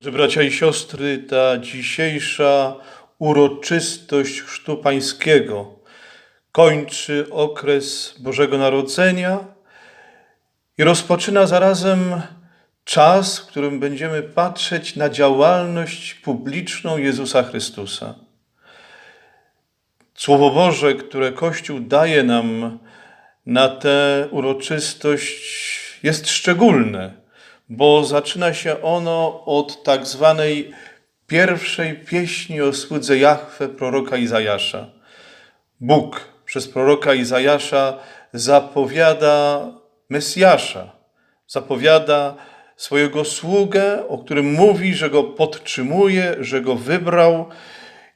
Że bracia i siostry, ta dzisiejsza uroczystość Chrztu Pańskiego kończy okres Bożego Narodzenia i rozpoczyna zarazem czas, w którym będziemy patrzeć na działalność publiczną Jezusa Chrystusa. Słowo Boże, które Kościół daje nam na tę uroczystość, jest szczególne, bo zaczyna się ono od tak zwanej pierwszej pieśni o słudze Jahwe proroka Izajasza. Bóg przez proroka Izajasza zapowiada Mesjasza, zapowiada swojego sługę, o którym mówi, że go podtrzymuje, że go wybrał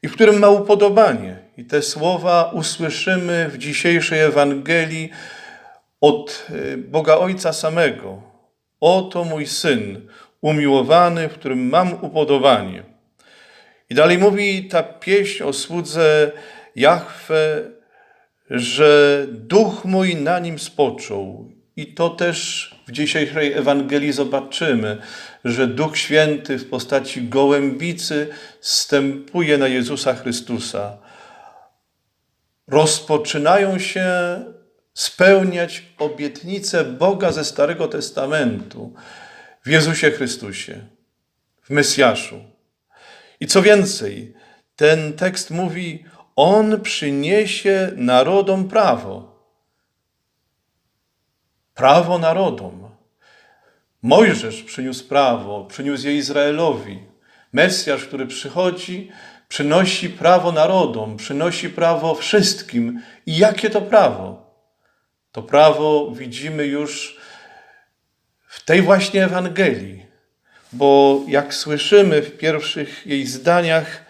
i w którym ma upodobanie. I te słowa usłyszymy w dzisiejszej Ewangelii od y, Boga Ojca samego. Oto mój syn, umiłowany, w którym mam upodobanie. I dalej mówi ta pieśń o słudze Jahwe, że duch mój na nim spoczął. I to też w dzisiejszej Ewangelii zobaczymy, że Duch Święty w postaci gołębicy stępuje na Jezusa Chrystusa. Rozpoczynają się spełniać obietnice Boga ze Starego Testamentu w Jezusie Chrystusie, w Mesjaszu. I co więcej, ten tekst mówi: On przyniesie narodom prawo. Prawo narodom. Mojżesz przyniósł prawo, przyniósł je Izraelowi. Mesjasz, który przychodzi, przynosi prawo narodom, przynosi prawo wszystkim. I jakie to prawo? To prawo widzimy już w tej właśnie Ewangelii, bo jak słyszymy w pierwszych jej zdaniach,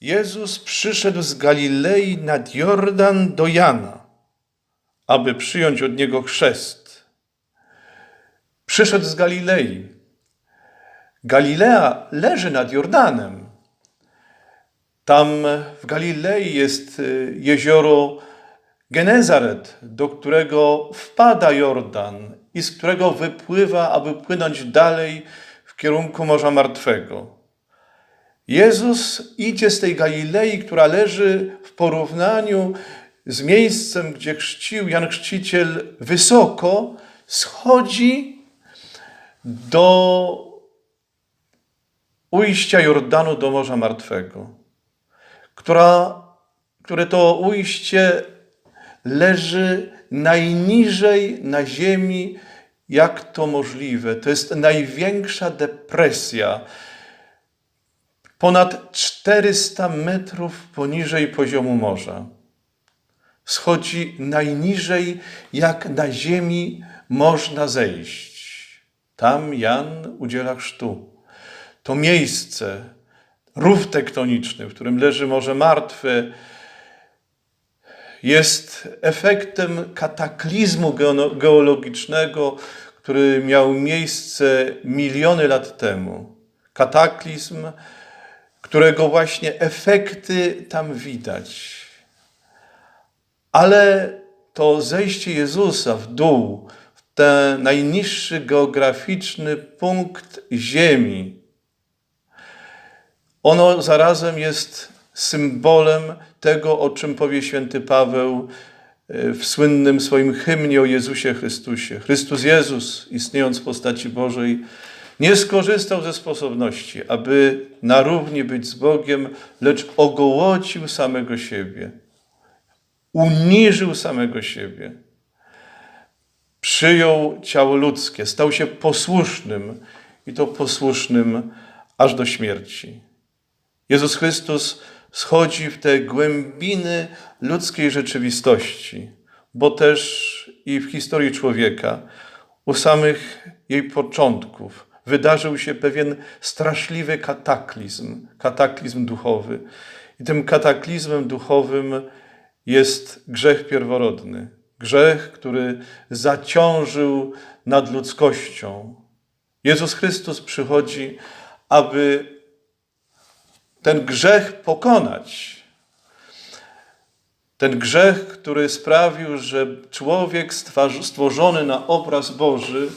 Jezus przyszedł z Galilei nad Jordan do Jana, aby przyjąć od niego chrzest. Przyszedł z Galilei. Galilea leży nad Jordanem. Tam w Galilei jest y, jezioro Genezaret, do którego wpada Jordan i z którego wypływa, aby płynąć dalej w kierunku Morza Martwego. Jezus idzie z tej Galilei, która leży w porównaniu z miejscem, gdzie chrzcił Jan Chrzciciel wysoko, schodzi do ujścia Jordanu do Morza Martwego, która, które to ujście leży najniżej na ziemi, jak to możliwe. To jest największa depresja. Ponad 400 metrów poniżej poziomu morza. Schodzi najniżej, jak na ziemi można zejść. Tam Jan udziela chrztu. To miejsce, rów tektoniczny, w którym leży Morze Martwe, jest efektem kataklizmu geologicznego, który miał miejsce miliony lat temu. Kataklizm, którego właśnie efekty tam widać. Ale to zejście Jezusa w dół, w ten najniższy geograficzny punkt Ziemi, ono zarazem jest symbolem tego, o czym powie święty Paweł e, w słynnym swoim hymnie o Jezusie Chrystusie. Chrystus Jezus, istniejąc w postaci Bożej, nie skorzystał ze sposobności, aby na równi być z Bogiem, lecz ogołocił samego siebie. Uniżył samego siebie. Przyjął ciało ludzkie, stał się posłusznym i to posłusznym aż do śmierci. Jezus Chrystus schodzi w te głębiny ludzkiej rzeczywistości, bo też i w historii człowieka, u samych jej początków, wydarzył się pewien straszliwy kataklizm, kataklizm duchowy. I tym kataklizmem duchowym jest grzech pierworodny. Grzech, który zaciążył nad ludzkością. Jezus Chrystus przychodzi, aby ten grzech pokonać. Ten grzech, który sprawił, że człowiek stworzony na obraz Boży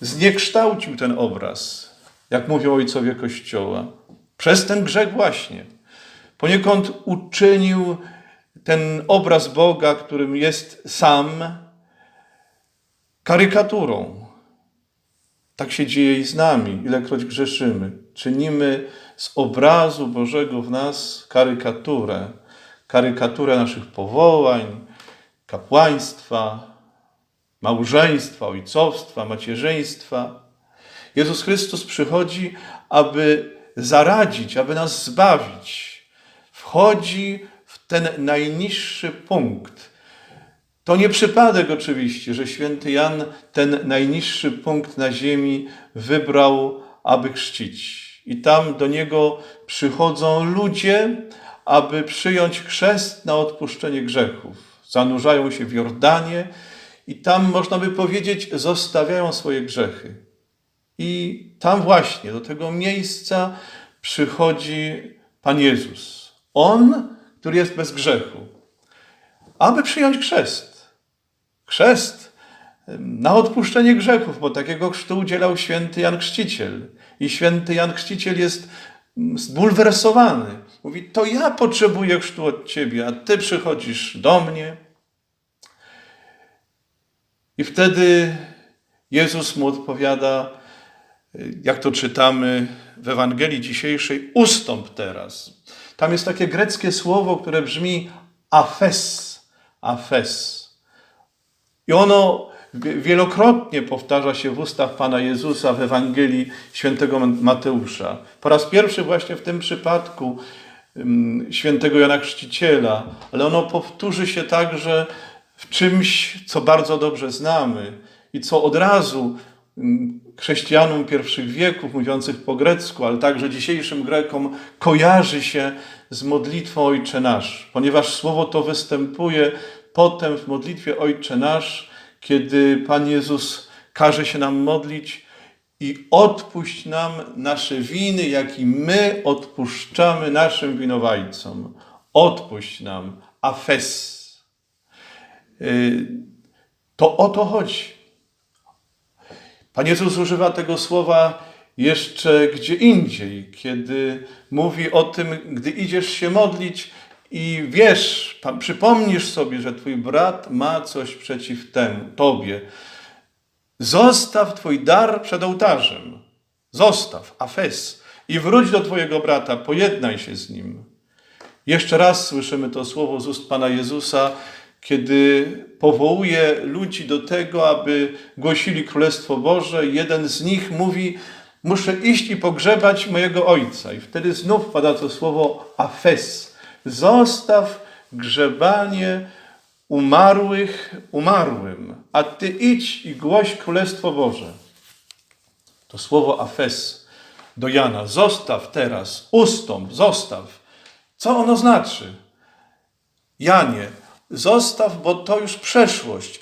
zniekształcił ten obraz jak mówią ojcowie Kościoła. Przez ten grzech właśnie. Poniekąd uczynił ten obraz Boga, którym jest sam, karykaturą. Tak się dzieje i z nami, ilekroć grzeszymy. Czynimy z obrazu Bożego w nas karykaturę. Karykaturę naszych powołań, kapłaństwa, małżeństwa, ojcowstwa, macierzyństwa. Jezus Chrystus przychodzi, aby zaradzić, aby nas zbawić. Wchodzi w ten najniższy punkt. To nie przypadek oczywiście, że święty Jan ten najniższy punkt na ziemi wybrał, aby chrzcić. I tam do niego przychodzą ludzie, aby przyjąć chrzest na odpuszczenie grzechów. Zanurzają się w Jordanie i tam, można by powiedzieć, zostawiają swoje grzechy. I tam właśnie, do tego miejsca przychodzi Pan Jezus. On, który jest bez grzechu, aby przyjąć chrzest. Chrzest na odpuszczenie grzechów, bo takiego chrztu udzielał święty Jan Chrzciciel. I święty Jan Chrzciciel jest zbulwersowany. Mówi, to ja potrzebuję chrztu od Ciebie, a Ty przychodzisz do mnie. I wtedy Jezus mu odpowiada, jak to czytamy w Ewangelii dzisiejszej, ustąp teraz. Tam jest takie greckie słowo, które brzmi afes, afes. I ono wielokrotnie powtarza się w ustach Pana Jezusa w Ewangelii świętego Mateusza. Po raz pierwszy właśnie w tym przypadku świętego Jana Chrzciciela, ale ono powtórzy się także w czymś, co bardzo dobrze znamy i co od razu chrześcijanom pierwszych wieków, mówiących po grecku, ale także dzisiejszym Grekom, kojarzy się z modlitwą Ojcze Nasz, ponieważ słowo to występuje potem w modlitwie Ojcze Nasz, kiedy Pan Jezus każe się nam modlić i odpuść nam nasze winy, jak i my odpuszczamy naszym winowajcom. Odpuść nam, afes. Y, to o to chodzi. Pan Jezus używa tego słowa jeszcze gdzie indziej, kiedy mówi o tym, gdy idziesz się modlić i wiesz, przypomnisz sobie, że twój brat ma coś przeciw temu, tobie. Zostaw twój dar przed ołtarzem. Zostaw, afes. I wróć do twojego brata, pojednaj się z nim. Jeszcze raz słyszymy to słowo z ust Pana Jezusa, kiedy powołuje ludzi do tego, aby głosili Królestwo Boże. Jeden z nich mówi, muszę iść i pogrzebać mojego ojca. I wtedy znów pada to słowo afes. Zostaw grzebanie umarłych umarłym, a ty idź i głoś Królestwo Boże. To słowo afes do Jana. Zostaw teraz, ustąp, zostaw. Co ono znaczy? Janie, Zostaw, bo to już przeszłość.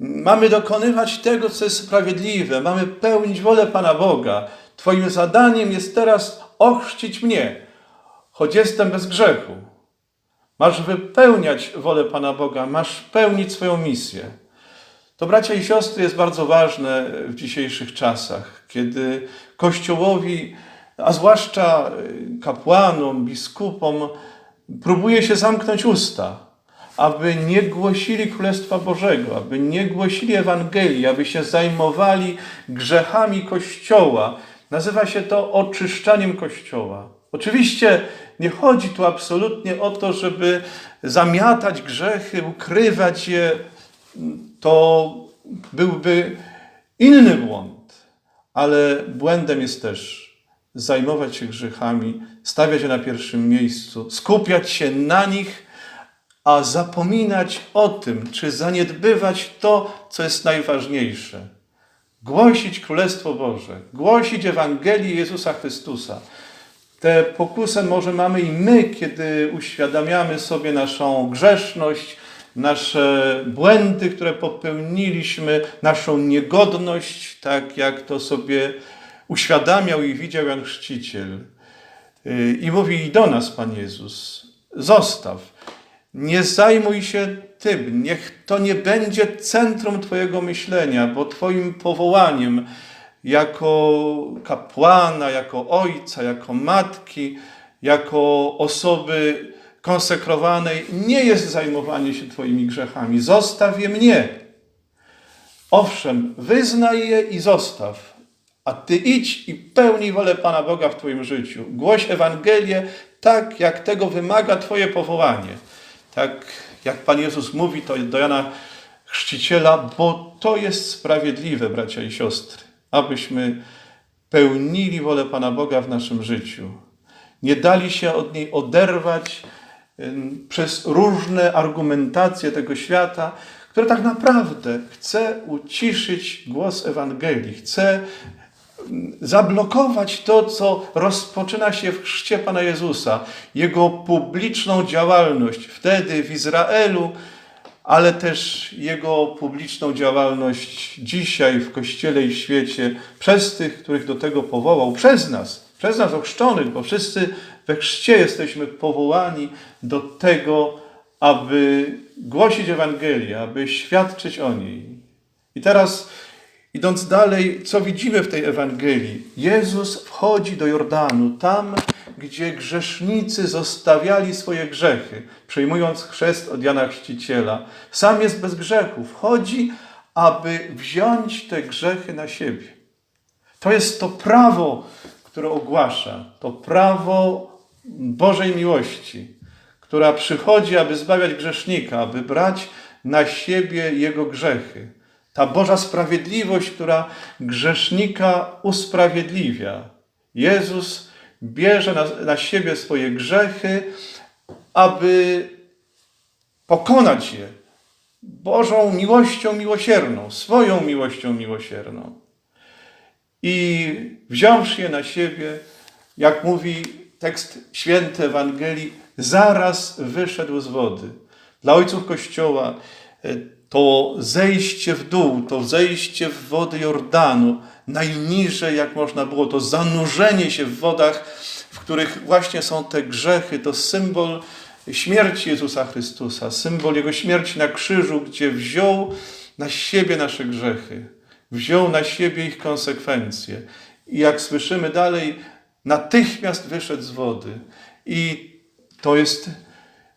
Mamy dokonywać tego, co jest sprawiedliwe. Mamy pełnić wolę Pana Boga. Twoim zadaniem jest teraz ochrzcić mnie, choć jestem bez grzechu. Masz wypełniać wolę Pana Boga, masz pełnić swoją misję. To, bracia i siostry, jest bardzo ważne w dzisiejszych czasach, kiedy Kościołowi, a zwłaszcza kapłanom, biskupom, próbuje się zamknąć usta, aby nie głosili Królestwa Bożego, aby nie głosili Ewangelii, aby się zajmowali grzechami Kościoła. Nazywa się to oczyszczaniem Kościoła. Oczywiście nie chodzi tu absolutnie o to, żeby zamiatać grzechy, ukrywać je. To byłby inny błąd, ale błędem jest też zajmować się grzechami, stawiać je na pierwszym miejscu, skupiać się na nich, a zapominać o tym, czy zaniedbywać to, co jest najważniejsze. Głosić Królestwo Boże, głosić Ewangelię Jezusa Chrystusa. Tę pokusę może mamy i my, kiedy uświadamiamy sobie naszą grzeszność, nasze błędy, które popełniliśmy, naszą niegodność, tak jak to sobie uświadamiał i widział Jan Chrzciciel. Y, I mówi i do nas Pan Jezus, zostaw, nie zajmuj się tym, niech to nie będzie centrum Twojego myślenia, bo Twoim powołaniem jako kapłana, jako ojca, jako matki, jako osoby konsekrowanej nie jest zajmowanie się Twoimi grzechami. Zostaw je mnie. Owszem, wyznaj je i zostaw, a Ty idź i pełnij wolę Pana Boga w Twoim życiu. Głoś Ewangelię tak, jak tego wymaga Twoje powołanie. Tak jak Pan Jezus mówi to do Jana Chrzciciela, bo to jest sprawiedliwe, bracia i siostry, abyśmy pełnili wolę Pana Boga w naszym życiu. Nie dali się od niej oderwać przez różne argumentacje tego świata, które tak naprawdę chce uciszyć głos Ewangelii, chce zablokować to, co rozpoczyna się w chrzcie Pana Jezusa, Jego publiczną działalność wtedy w Izraelu, ale też Jego publiczną działalność dzisiaj w Kościele i świecie przez tych, których do tego powołał, przez nas, przez nas ochrzczonych, bo wszyscy we chrzcie jesteśmy powołani do tego, aby głosić Ewangelię, aby świadczyć o niej. I teraz, idąc dalej, co widzimy w tej Ewangelii? Jezus wchodzi do Jordanu, tam, gdzie grzesznicy zostawiali swoje grzechy, przyjmując chrzest od Jana Chrzciciela. Sam jest bez grzechu. Wchodzi, aby wziąć te grzechy na siebie. To jest to prawo, które ogłasza, to prawo Bożej miłości, która przychodzi, aby zbawiać grzesznika, aby brać na siebie jego grzechy. Ta Boża sprawiedliwość, która grzesznika usprawiedliwia. Jezus bierze na, na siebie swoje grzechy, aby pokonać je Bożą miłością miłosierną, swoją miłością miłosierną. I wziąwszy je na siebie, jak mówi tekst święty Ewangelii, zaraz wyszedł z wody. Dla ojców Kościoła e, to zejście w dół, to zejście w wody Jordanu, najniżej jak można było, to zanurzenie się w wodach, w których właśnie są te grzechy, to symbol śmierci Jezusa Chrystusa, symbol Jego śmierci na krzyżu, gdzie wziął na siebie nasze grzechy, wziął na siebie ich konsekwencje. I jak słyszymy dalej, natychmiast wyszedł z wody. I to jest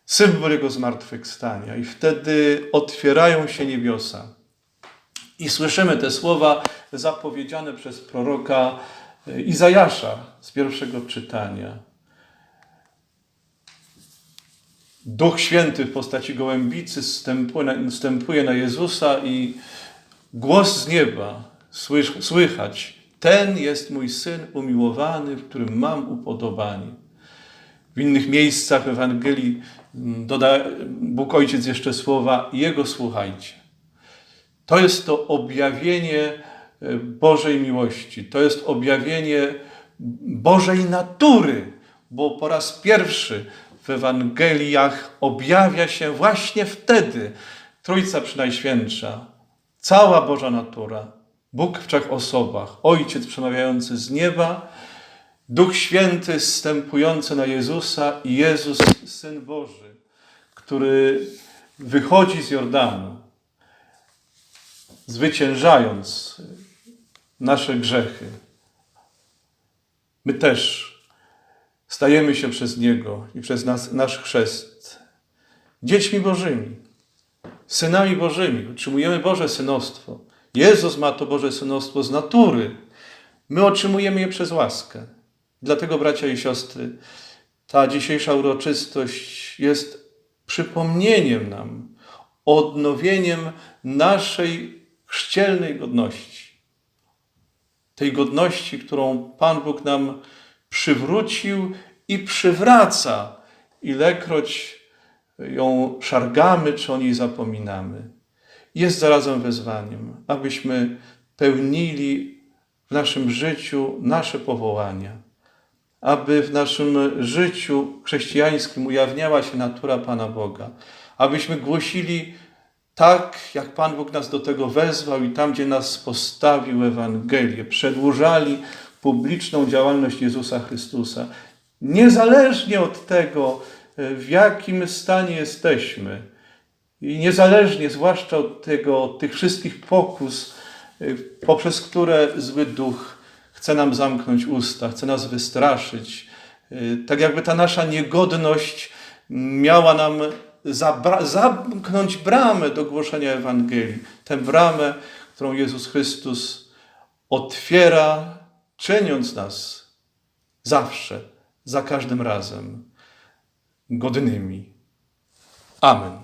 symbol Jego zmartwychwstania. I wtedy otwierają się niebiosa. I słyszymy te słowa zapowiedziane przez proroka Izajasza z pierwszego czytania. Duch Święty w postaci gołębicy wstępuje na Jezusa i głos z nieba słychać. Ten jest mój Syn umiłowany, w którym mam upodobanie. W innych miejscach Ewangelii doda Bóg Ojciec jeszcze słowa Jego słuchajcie. To jest to objawienie Bożej miłości. To jest objawienie Bożej natury, bo po raz pierwszy w Ewangeliach objawia się właśnie wtedy Trójca Przynajświętsza, cała Boża natura, Bóg w trzech osobach, Ojciec przemawiający z nieba, Duch Święty zstępujący na Jezusa i Jezus, Syn Boży, który wychodzi z Jordanu, zwyciężając nasze grzechy. My też stajemy się przez Niego i przez nas, nasz chrzest dziećmi Bożymi, synami Bożymi. Otrzymujemy Boże synostwo. Jezus ma to Boże synostwo z natury. My otrzymujemy je przez łaskę. Dlatego, bracia i siostry, ta dzisiejsza uroczystość jest przypomnieniem nam, odnowieniem naszej chrzcielnej godności. Tej godności, którą Pan Bóg nam przywrócił i przywraca, ilekroć ją szargamy czy o niej zapominamy. Jest zarazem wezwaniem, abyśmy pełnili w naszym życiu nasze powołania, aby w naszym życiu chrześcijańskim ujawniała się natura Pana Boga, abyśmy głosili tak, jak Pan Bóg nas do tego wezwał i tam, gdzie nas postawił Ewangelię, przedłużali publiczną działalność Jezusa Chrystusa. Niezależnie od tego, w jakim stanie jesteśmy, i niezależnie, zwłaszcza od tego, od tych wszystkich pokus y, poprzez które zły duch chce nam zamknąć usta, chce nas wystraszyć. Y, Tak jakby ta nasza niegodność miała nam zamknąć bramę do głoszenia Ewangelii. Tę bramę, którą Jezus Chrystus otwiera, czyniąc nas zawsze, za każdym razem godnymi. Amen.